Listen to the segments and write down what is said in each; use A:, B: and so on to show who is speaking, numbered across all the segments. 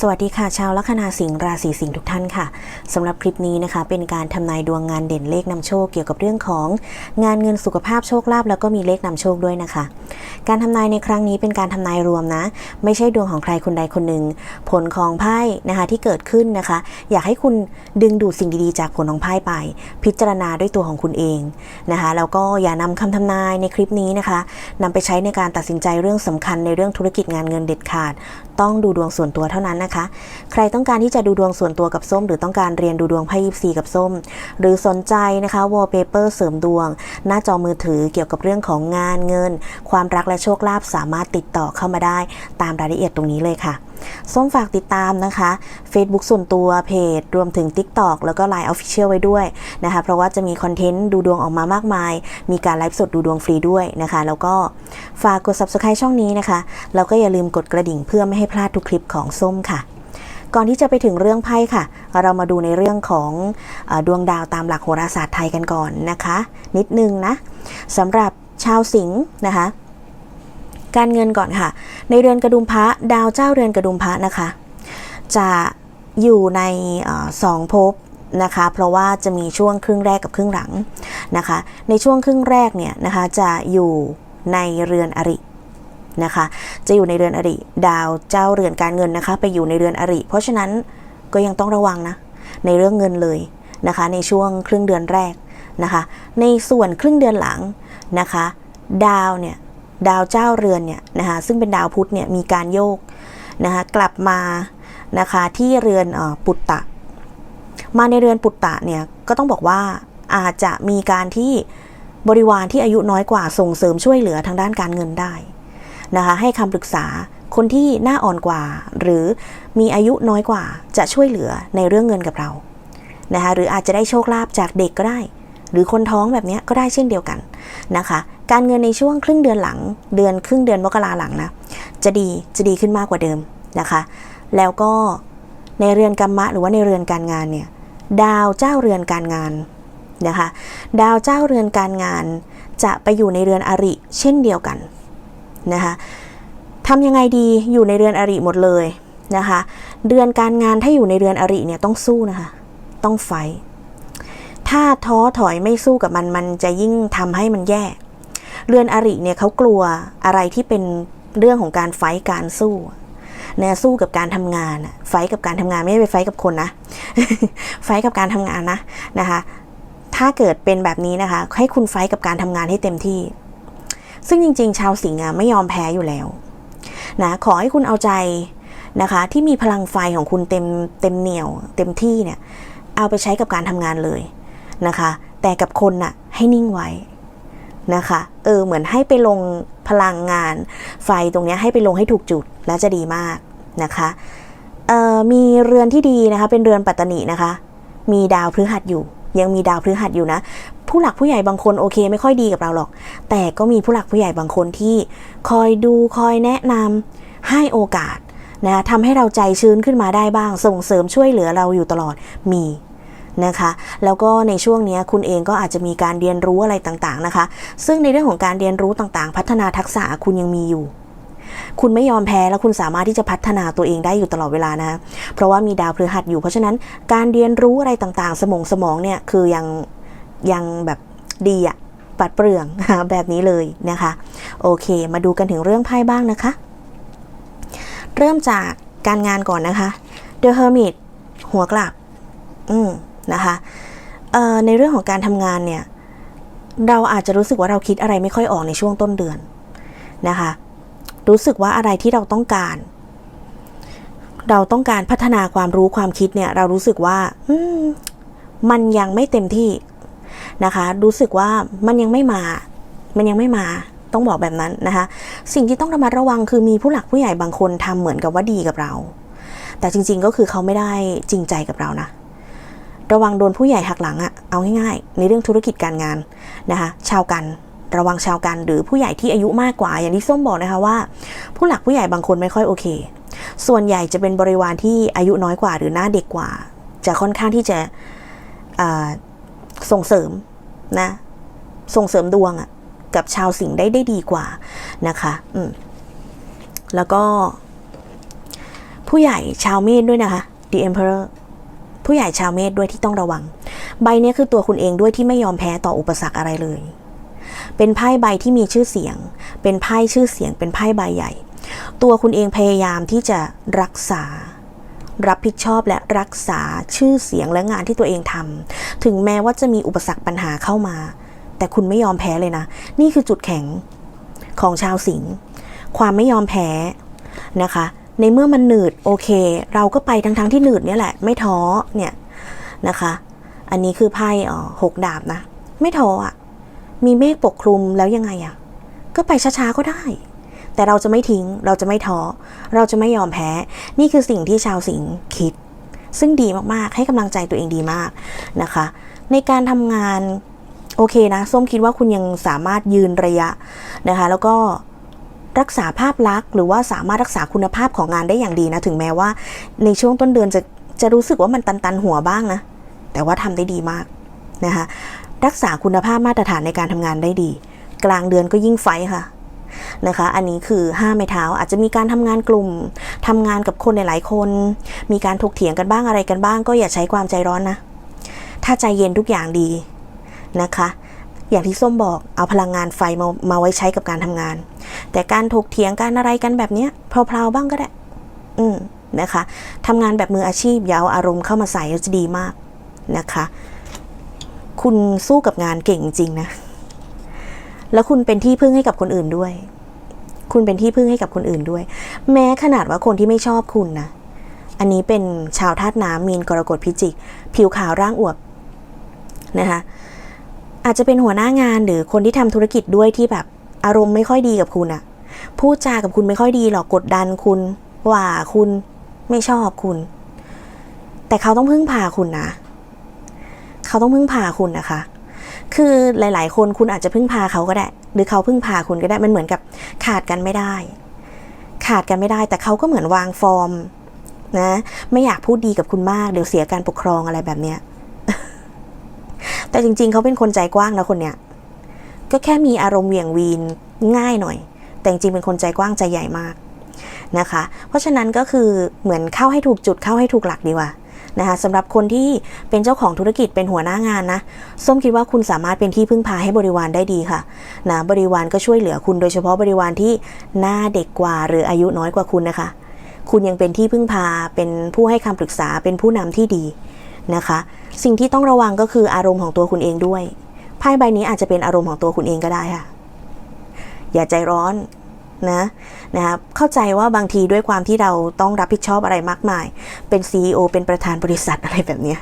A: สวัสดีค่ะ ชาวลัคนาสิงห์ราศีสิงห์ทุกท่านค่ะสำหรับคลิปนี้นะคะ เป็นการทำนายดวงงานเด่นเลขนำโชคเกี่ยวกับเรื่องของ งานเงินสุขภาพโชคลาภแล้วก็มีเลขนำโชคด้วยนะคะ การทำนายในครั้งนี้เป็นการทำนายรวมนะ ไม่ใช่ดวงของใครคนใดคนหนึ่งผลของไพ่นะคะที่เกิดขึ้นนะคะ อยากให้คุณดึงดูดสิ่งดีๆจากผลของไพ่ไป พิจารณาด้วยตัวของคุณเองนะคะแล้วก็อย่านำคำทำนายในคลิปนี้นะคะนำไปใช้ในการตัดสินใจเรื่องสำคัญในเรื่องธุรกิจงานเงินเด็ดขาด ต้องดูดวงส่วนตัวเท่านั้นนะคะ ใครต้องการที่จะดูดวงส่วนตัวกับส้ม หรือต้องการเรียนดูดวงไพ่ยิปซีกับส้ม หรือสนใจนะคะวอลเปเปอร์เสริมดวง หน้าจอมือถือเกี่ยวกับเรื่องของงานเงิน ความรักและโชคลาภสามารถติดต่อเข้ามาได้ ตามรายละเอียดตรงนี้เลยค่ะ ส้มฝากติดตามนะคะ Facebook ส่วนตัวเพจ รวมถึง TikTok แล้วก็ Line Official ไว้ด้วยนะคะ เพราะว่าจะมีคอนเทนต์ดูดวงออกมามากมาย มีการไลฟ์สดดูดวงฟรีด้วยนะคะ แล้วก็ฝากกด Subscribe ช่องนี้นะคะ แล้วก็อย่าลืมกดกระดิ่งเพื่อไม่ให้พลาดทุกคลิปของส้มค่ะก่อนที่จะไปถึงเรื่องไพ่ค่ะ เรามาดูในเรื่องของอดวงดาวตามหลักโหราศาสตร์ไทยกันก่อนนะคะ นิดนึงนะสำหรับชาวสิงห์นะคะ การเงินก่อนค่ะ ในเรือนกระดุมพระดาวเจ้าเรือนกระดุมพระนะคะ จะอยู่ในอสองภพนะคะเพราะว่าจะมีช่วงครึ่งแรกกับครึ่งหลังนะคะ ในช่วงครึ่งแรกเนี่ยนะคะจะอยู่ในเรือนอรินะคะ จะอยู่ในเรือนอริ ดาวเจ้าเรือนการเงินนะคะ ไปอยู่ในเรือนอริ เพราะฉะนั้นก็ยังต้องระวังนะในเรื่องเงินเลยนะคะ ในช่วงครึ่งเดือนแรกนะคะ ในส่วนครึ่งเดือนหลังนะคะ ดาวเนี่ย ดาวเจ้าเรือนเนี่ยนะคะซึ่งเป็นดาวพุธเนี่ยมีการโยกนะคะกลับมานะคะที่เรือนอปุตตะ มาในเรือนปุตตะเนี่ยก็ต้องบอกว่าอาจจะมีการที่บริวารที่อายุน้อยกว่าส่งเสริมช่วยเหลือทางด้านการเงินได้นะคะให้คำปรึกษาคนที่หน้าอ่อนกว่า หรือมีอายุน้อยกว่าจะช่วยเหลือในเรื่องเงินกับเรานะคะหรืออาจจะได้โชคลาภจากเด็กก็ได้ หรือคนท้องแบบนี้ก็ได้เช่นเดียวกันนะคะ การเงินในช่วงครึ่งเดือนหลัง เดือนครึ่งเดือนมกราหลังนะจะดีจะดีขึ้นมากกว่าเดิมนะคะ แล้วก็ในเรือนกรรมะหรือว่าในเรือนการงานเนี่ยดาวเจ้าเรือนการงานนะคะ ดาวเจ้าเรือนการงาน จะไปอยู่ในเรือนอริเช่นเดียวกันนะคะทำยังไงดีอยู่ในเรือนอริหมดเลยนะคะ เดือนการงานถ้าอยู่ในเรือนอริเนี่ยต้องสู้นะคะ ต้องไฟ ถ้าท้อถอยไม่สู้กับมันมันจะยิ่งทำให้มันแย่ เรือนอริเนี่ยเขากลัวอะไรที่เป็นเรื่องของการไฟการสู้เนี่ยสู้กับการทำงานไฟกับการทำงานไม่ได้ไปไฟกับคนนะ ไฟกับการทำงานนะนะคะ ถ้าเกิดเป็นแบบนี้นะคะ ให้คุณไฟกับการทำงานให้เต็มที่ ซึ่งจริง ๆ ชาวสิงห์ไม่ยอมแพ้อยู่แล้วนะขอให้คุณเอาใจนะคะ ที่มีพลังไฟของคุณเต็มเต็มเหนียว เต็มที่เนี่ย เอาไปใช้กับการทำงานเลย นะคะ แต่กับคนน่ะให้นิ่งไว้นะคะ เออเหมือนให้ไปลงพลังงาน ไฟตรงนี้ให้ไปลงให้ถูกจุดแล้วจะดีมากนะคะออมีเรือนที่ดีนะคะ เป็นเรือนปัตตานินะคะ มีดาวพฤหัสอยู่ ยังมีดาวพฤหัสอยู่นะ ผู้หลักผู้ใหญ่บางคนโอเค ไม่ค่อยดีกับเราหรอก แต่ก็มีผู้หลักผู้ใหญ่บางคนที่คอยดูคอยแนะนำให้โอกาสนะทำให้เราใจชื้นขึ้นมาได้บ้าง ส่งเสริมช่วยเหลือเราอยู่ตลอดมี นะคะ แล้วก็ในช่วงนี้คุณเองก็อาจจะมีการเรียนรู้อะไรต่างๆนะคะ ซึ่งในเรื่องของการเรียนรู้ต่างๆ พัฒนาทักษะคุณยังมีอยู่คุณไม่ยอมแพ้แล้วคุณสามารถที่จะพัฒนาตัวเองได้อยู่ตลอดเวลานะ เพราะว่ามีดาวพฤหัสอยู่ เพราะฉะนั้นการเรียนรู้อะไรต่างๆ สมองสมองเนี่ยคือยังยังแบบดีอะปัดเปลืองแบบนี้เลยนะคะ โอเค มาดูกันถึงเรื่องไพ่บ้างนะคะ เริ่มจากการงานก่อนนะคะ The Hermit หัวกลับ อืม นะคะในเรื่องของการทำงานเนี่ยเราอาจจะรู้สึกว่าเราคิดอะไรไม่ค่อยออกในช่วงต้นเดือนนะคะ รู้สึกว่าอะไรที่เราต้องการ เราต้องการพัฒนาความรู้ความคิดเนี่ย เรารู้สึกว่ามมันยังไม่เต็มที่นะคะ รู้สึกว่ามันยังไม่มา มันยังไม่มาต้องบอกแบบนั้นนะคะ สิ่งที่ต้องระมัดระวังคือมีผู้หลักผู้ใหญ่บางคนทำเหมือนกับว่าดีกับเรา แต่จริง ๆก็คือเขาไม่ได้จริงใจกับเรานะ ระวังโดนผู้ใหญ่หักหลังอะเอาง่ายๆ ในเรื่องธุรกิจการงานนะคะชาวกันระวังชาวกันหรือผู้ใหญ่ที่อายุมากกว่า อย่างที่ส้มบอกนะคะว่า ผู้หลักผู้ใหญ่บางคนไม่ค่อยโอเค ส่วนใหญ่จะเป็นบริวารที่อายุน้อยกว่าหรือหน้าเด็กกว่า จะค่อนข้างที่จะส่งเสริมนะส่งเสริมดวงอะกับชาวสิงห์ได้ได้ดีกว่านะคะอืมแล้วก็ ผู้ผู้ใหญ่ชาวเมษด้วยนะคะ The Emperor ผู้ใหญ่ชาวเมษด้วยที่ต้องระวัง ใบนี้คือตัวคุณเองด้วยที่ไม่ยอมแพ้ต่ออุปสรรคอะไรเลย เป็นไพ่ใบที่มีชื่อเสียง เป็นไพ่ชื่อเสียง เป็นไพ่ใบใหญ่ ตัวคุณเองพยายามที่จะรักษา รับผิดชอบและรักษาชื่อเสียงและงานที่ตัวเองทำถึงแม้ว่าจะมีอุปสรรคปัญหาเข้ามา แต่คุณไม่ยอมแพ้เลยนะ นี่คือจุดแข็งของชาวสิงห์ความไม่ยอมแพ้นะคะ ในเมื่อมันหนืดโอเค เราก็ไปทั้งๆที่หนืดเนี่ยแหละ ไม่ท้อเนี่ยนะคะ อันนี้คือไพ่อ๋อหกดาบนะ ไม่ท้ออะ มีเมฆปกคลุมแล้วยังไงอะ ก็ไปช้าๆก็ได้ แต่เราจะไม่ทิ้ง เราจะไม่ท้อ เราจะไม่ยอมแพ้ นี่คือสิ่งที่ชาวสิงห์คิด ซึ่งดีมากๆ ให้กำลังใจตัวเองดีมากนะคะ ในการทำงานโอเคนะ ส้มคิดว่าคุณยังสามารถยืนระยะนะคะ แล้วก็ รักษาภาพลักษณ์หรือว่าสามารถรักษาคุณภาพของงานได้อย่างดีนะ ถึงแม้ว่า ในช่วงต้นเดือนจะจะรู้สึกว่ามันตันๆหัวบ้างนะ แต่ว่าทำได้ดีมากนะคะรักษาคุณภาพมาตรฐานในการทำงานได้ดี กลางเดือนก็ยิ่งไฟค่ะนะคะ อันนี้คือห้าไม้เท้าอาจจะมีการทำงานกลุ่มทำงานกับคนหลายๆคน มีการถกเถียงกันบ้างอะไรกันบ้าง ก็อย่าใช้ความใจร้อนนะ ถ้าใจเย็นทุกอย่างดีนะคะ อย่างที่ส้มบอกเอาพลังงานไฟมามาไว้ใช้กับการทำงาน แต่การถกเถียงการอะไรกันแบบเนี้ยเพลาๆบ้างก็ได้ อืมนะคะทำงานแบบมืออาชีพอยาวอารมณ์เข้ามาใส่จะดีมากนะคะ คุณสู้กับงานเก่งจริงนะ แล้วคุณเป็นที่พึ่งให้กับคนอื่นด้วย คุณเป็นที่พึ่งให้กับคนอื่นด้วย แม้ขนาดว่าคนที่ไม่ชอบคุณนะอันนี้เป็นชาวธาตุน้ำมีนกรกฎพิจิก ผิวขาวร่างอวบนะคะ อาจจะเป็นหัวหน้างานหรือคนที่ทำธุรกิจด้วยที่แบบอารมณ์ไม่ค่อยดีกับคุณอะพูดจากับคุณไม่ค่อยดีหรอกกดดันคุณว่าคุณไม่ชอบคุณ แต่เขาต้องพึ่งพาคุณนะ เขาต้องพึ่งพาคุณนะคะ คือหลาย ๆ คนคุณอาจจะพึ่งพาเขาก็ได้ หรือเขาพึ่งพาคุณก็ได้มันเหมือนกับขาดกันไม่ได้ ขาดกันไม่ได้ แต่เขาก็เหมือนวางฟอร์มนะ ไม่อยากพูดดีกับคุณมาก เดี๋ยวเสียการปกครองอะไรแบบเนี้ย แต่จริงๆ เขาเป็นคนใจกว้างนะคนเนี้ย ก็แค่มีอารมณ์เหวี่ยงวีนง่ายหน่อย แต่จริงๆ เป็นคนใจกว้างใจใหญ่มากนะคะ เพราะฉะนั้นก็คือเหมือนเข้าให้ถูกจุดเข้าให้ถูกหลักดีกว่านะคะสำหรับคนที่เป็นเจ้าของธุรกิจเป็นหัวหน้างานนะ ส้มคิดว่าคุณสามารถเป็นที่พึ่งพาให้บริวารได้ดีค่ะนะบริวารก็ช่วยเหลือคุณโดยเฉพาะบริวารที่หน้าเด็กกว่าหรืออายุน้อยกว่าคุณนะคะ คุณยังเป็นที่พึ่งพาเป็นผู้ให้คำปรึกษาเป็นผู้นำที่ดี นะคะ สิ่งที่ต้องระวังก็คืออารมณ์ของตัวคุณเองด้วยไพ่ใบนี้อาจจะเป็นอารมณ์ของตัวคุณเองก็ได้ค่ะ อย่าใจร้อนนะนะครับเข้าใจว่าบางทีด้วยความที่เราต้องรับผิดชอบอะไรมากมาย เป็น CEO เป็นประธานบริษัทอะไรแบบนี้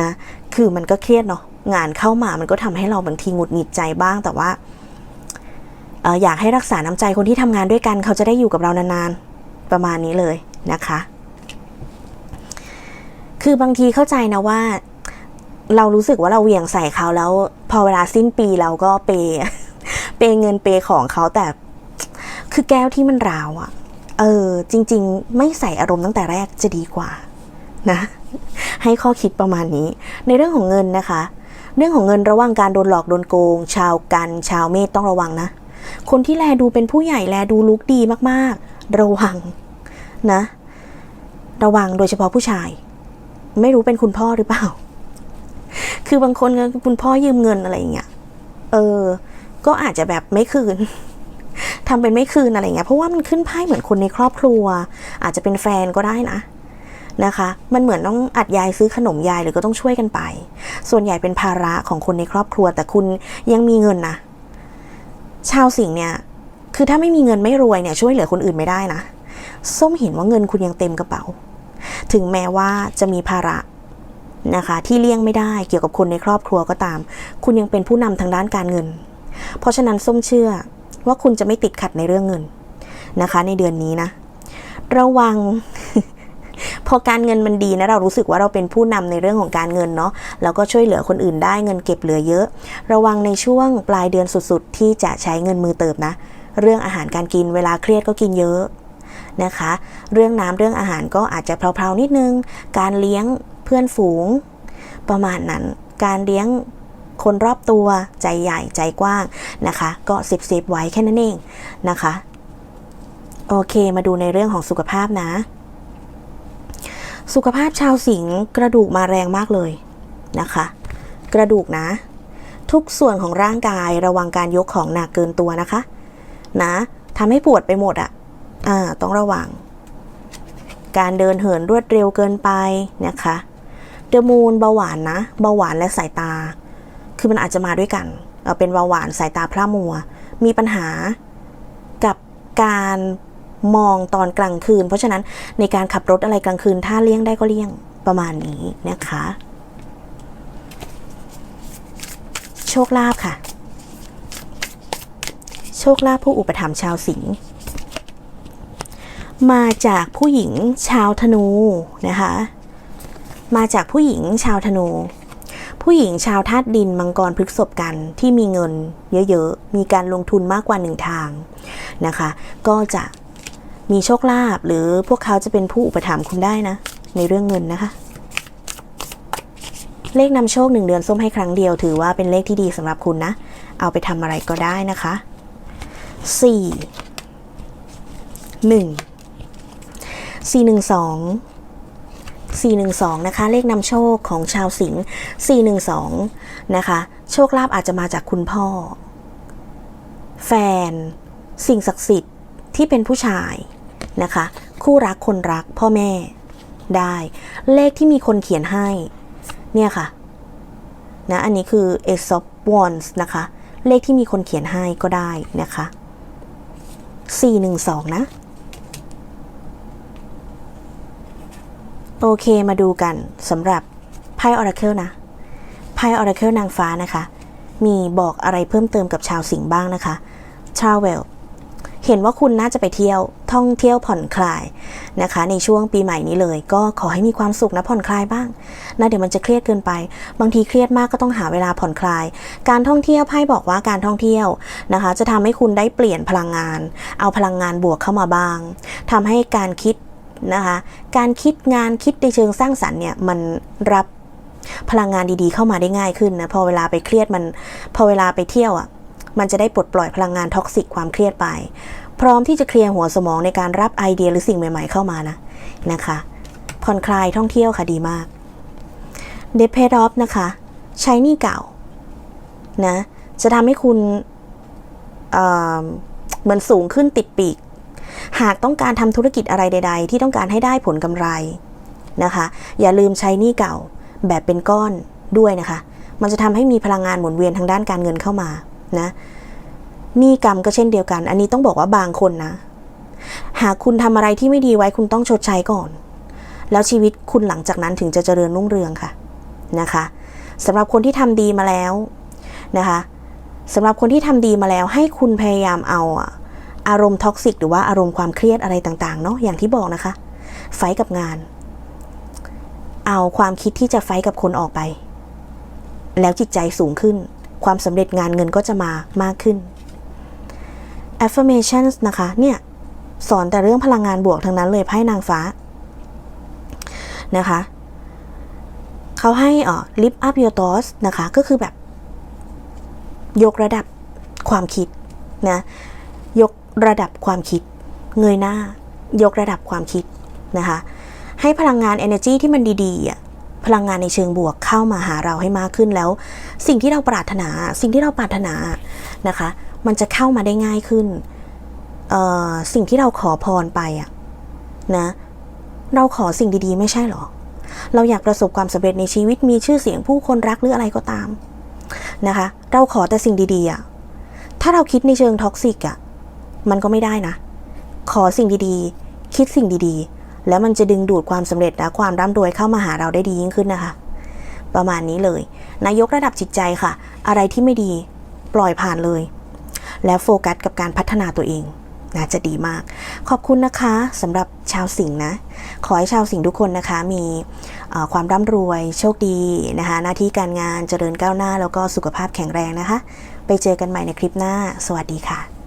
A: นะคือมันก็เครียดเนาะงานเข้ามามันก็ทำให้เราบางทีหงุดหงิดใจบ้างแต่ว่าอออยากให้รักษาน้ำใจคนที่ทำงานด้วยกัน เขาจะได้อยู่กับเรานานๆ ประมาณนี้เลยนะคะ คือบางทีเข้าใจนะว่า เรารู้สึกว่าเราเหวี่ยงใส่เขาแล้ว พอเวลาสิ้นปีเราก็เปย์เปย์เงินเปย์ของเขาแต่ คือแก้วที่มันราวอะ่ะ เออ จริง ๆ ไม่ใส่อารมณ์ตั้งแต่แรกจะดีกว่า นะ ให้ข้อคิดประมาณนี้ ในเรื่องของเงินนะคะ เรื่องของเงินระวังการโดนหลอกโดนโกง ชาวกัน ชาวเมษต้องระวังนะ คนที่แลดูเป็นผู้ใหญ่แลดูลุกดีมากๆ ระวังนะ ระวังโดยเฉพาะผู้ชาย ไม่รู้เป็นคุณพ่อหรือเปล่า คือบางคนก็คุณพ่อยืมเงินอะไรอย่างเงี้ย เออ ก็อาจจะแบบไม่คืนทำเป็นไม่คืนอะไรเงี้ย เพราะว่ามันขึ้นไพ่เหมือนคนในครอบครัว อาจจะเป็นแฟนก็ได้นะนะคะ มันเหมือนต้องอัดยายซื้อขนมยายหรือก็ต้องช่วยกันไป ส่วนใหญ่เป็นภาระของคนในครอบครัว แต่คุณยังมีเงินนะ ชาวสิงห์เนี่ย คือถ้าไม่มีเงินไม่รวยเนี่ยช่วยเหลือคนอื่นไม่ได้นะ ส้มเห็นว่าเงินคุณยังเต็มกระเป๋า ถึงแม้ว่าจะมีภาระนะคะที่เลี่ยงไม่ได้เกี่ยวกับคนในครอบครัวก็ตาม คุณยังเป็นผู้นำทางด้านการเงิน เพราะฉะนั้นส้มเชื่อว่าคุณจะไม่ติดขัดในเรื่องเงินนะคะ ในเดือนนี้นะ ระวัง พอการเงินมันดีนะเรารู้สึกว่าเราเป็นผู้นำในเรื่องของการเงินเนาะแล้วก็ช่วยเหลือคนอื่นได้เงินเก็บเหลือเยอะ ระวังในช่วงปลายเดือนสุดๆ ที่จะใช้เงินมือเติบนะ เรื่องอาหารการกินเวลาเครียดก็กินเยอะ นะคะ เรื่องน้ำเรื่องอาหารก็อาจจะเพลาๆนิดนึง การเลี้ยงเพื่อนฝูง ประมาณนั้น การเลี้ยงคนรอบตัวใจใหญ่ใจกว้างนะคะ ก็เซฟเซฟไว้แค่นั้นเองนะคะ โอเคมาดูในเรื่องของสุขภาพนะ สุขภาพชาวสิงห์กระดูกมาแรงมากเลยนะคะ กระดูกนะ ทุกส่วนของร่างกายระวังการยกของหนักเกินตัวนะคะ นะทำให้ปวดไปหมดอะ่ะ อ่าต้องระวัง การเดินเหินรวดเร็วเกินไปนะคะเดมูนเบาหวานนะเบาหวานและสายตา คือมันอาจจะมาด้วยกันเเป็นเบาหวานสายตาพร่ามัว มีปัญหากับการมองตอนกลางคืน เพราะฉะนั้นในการขับรถอะไรกลางคืน ถ้าเลี่ยงได้ก็เลี่ยงประมาณนี้นะคะ โชคลาภค่ะ โชคลาภผู้อุปถัมภ์ชาวสิงห์ มาจากผู้หญิงชาวธนูนะคะ มาจากผู้หญิงชาวธนู ผู้หญิงชาวธาตุดินมังกรพฤกษบกันที่มีเงินเยอะๆ มีการลงทุนมากกว่าหนึ่งทางนะคะ ก็จะมีโชคลาภหรือพวกเขาจะเป็นผู้อุปถัมภ์คุณได้นะ ในเรื่องเงินนะคะ เลขนำโชคหนึ่งเดือนส้มให้ครั้งเดียว ถือว่าเป็นเลขที่ดีสำหรับคุณนะ เอาไปทำอะไรก็ได้นะคะสี่ห นึ่งสี่หนึ่งสอง412 นะคะ เลขนำโชคของชาวสิงห์412 นะคะ โชคลาภอาจจะมาจากคุณพ่อ แฟน สิ่งศักดิ์สิทธิ์ที่เป็นผู้ชายนะคะ คู่รักคนรักพ่อแม่ ได้ เลขที่มีคนเขียนให้ เนี่ยค่ะ นะ อันนี้คือ Ace of Wands นะคะ เลขที่มีคนเขียนให้ก็ได้นะคะ 412 นะ โอเคมาดูกันสำหรับไพ่ออราเคิลนะไพ่ออราเคิลนางฟ้านะคะ มีบอกอะไรเพิ่มเติมกับชาวสิงห์บ้างนะคะ Travel เห็นว่าคุณน่าจะไปเที่ยวท่องเที่ยวผ่อนคลายนะคะ ในช่วงปีใหม่นี้เลย ก็ขอให้มีความสุขนะผ่อนคลายบ้างนะเดี๋ยวมันจะเครียดเกินไป บางทีเครียดมากก็ต้องหาเวลาผ่อนคลาย การท่องเที่ยวไพ่บอกว่าการท่องเที่ยวนะคะ จะทำให้คุณได้เปลี่ยนพลังงาน เอาพลังงานบวกเข้ามาบ้างทำให้การคิด นะคะการคิดงานคิดในเชิงสร้างสรรค์เนี่ยมันรับพลังงานดีๆ เข้ามาได้ง่ายขึ้นนะพอเวลาไปเครียดมันพอเวลาไปเที่ยวอะมันจะได้ปลดปล่อยพลังงานท็อกซิกความเครียดไป พร้อมที่จะเคลียร์หัวสมองในการรับไอเดียหรือสิ่งใหม่ ๆเข้ามานะนะคะผ่อนคลายท่องเที่ยวค่ะดีมากเด p เพดอฟนะคะใช้นี่เก่านะจะทำให้คุณเอ่อเหมือนสูงขึ้นติดปีก หากต้องการทำธุรกิจอะไรใด ๆ ที่ต้องการให้ได้ผลกำไรนะคะ อย่าลืมใช้หนี้เก่าแบบเป็นก้อนด้วยนะคะ มันจะทำให้มีพลังงานหมุนเวียนทางด้านการเงินเข้ามานะหนี้กรรมก็เช่นเดียวกัน อันนี้ต้องบอกว่าบางคนนะ หากคุณทำอะไรที่ไม่ดีไว้คุณต้องชดใช้ก่อน แล้วชีวิตคุณหลังจากนั้นถึงจะเจริญรุ่งเรืองค่ะนะคะสำหรับคนที่ทำดีมาแล้วนะคะสำหรับคนที่ทำดีมาแล้วให้คุณพยายามเอาอะ อารมณ์ท็อกซิกหรือว่าอารมณ์ความเครียดอะไรต่างๆเนาะอย่างที่บอกนะคะ ไฟกับงาน เอาความคิดที่จะไฟกับคนออกไป แล้วจิตใจสูงขึ้น ความสำเร็จงานเงินก็จะมามากขึ้น affirmations นะคะ เนี่ย สอนแต่เรื่องพลังงานบวกทั้งนั้นเลยไพ่นางฟ้า นะคะ เขาให้อ่อ lift up your thoughts นะคะ ก็คือแบบ ยกระดับความคิดนะ ยก ระดับความคิด เงยหน้า ยกระดับความคิดนะคะ ให้พลังงาน energy ที่มันดีๆอะพลังงานในเชิงบวกเข้ามาหาเราให้มากขึ้นแล้ว สิ่งที่เราปรารถนา สิ่งที่เราปรารถนานะคะ มันจะเข้ามาได้ง่ายขึ้น สิ่งที่เราขอพรไปอะนะเราขอสิ่งดีๆ ไม่ใช่หรอ เราอยากประสบความสำเร็จในชีวิตมีชื่อเสียงผู้คนรักหรืออะไรก็ตามนะคะ เราขอแต่สิ่งดีๆอะถ้าเราคิดในเชิงท็อกซิกอะ มันก็ไม่ได้นะ ขอสิ่งดีๆ คิดสิ่งดีๆ แล้วมันจะดึงดูดความสำเร็จและความร่ำรวยเข้ามาหาเราได้ดียิ่งขึ้นนะคะ ประมาณนี้เลย นายกระดับจิตใจค่ะ อะไรที่ไม่ดีปล่อยผ่านเลย แล้วโฟกัสกับการพัฒนาตัวเองนะจะดีมาก ขอบคุณนะคะสำหรับชาวสิงห์นะ ขอให้ชาวสิงห์ทุกคนนะคะ มีความร่ำรวย โชคดีนะคะ หน้าที่การงานเจริญก้าวหน้า แล้วก็สุขภาพแข็งแรงนะคะ ไปเจอกันใหม่ในคลิปหน้า สวัสดีค่ะ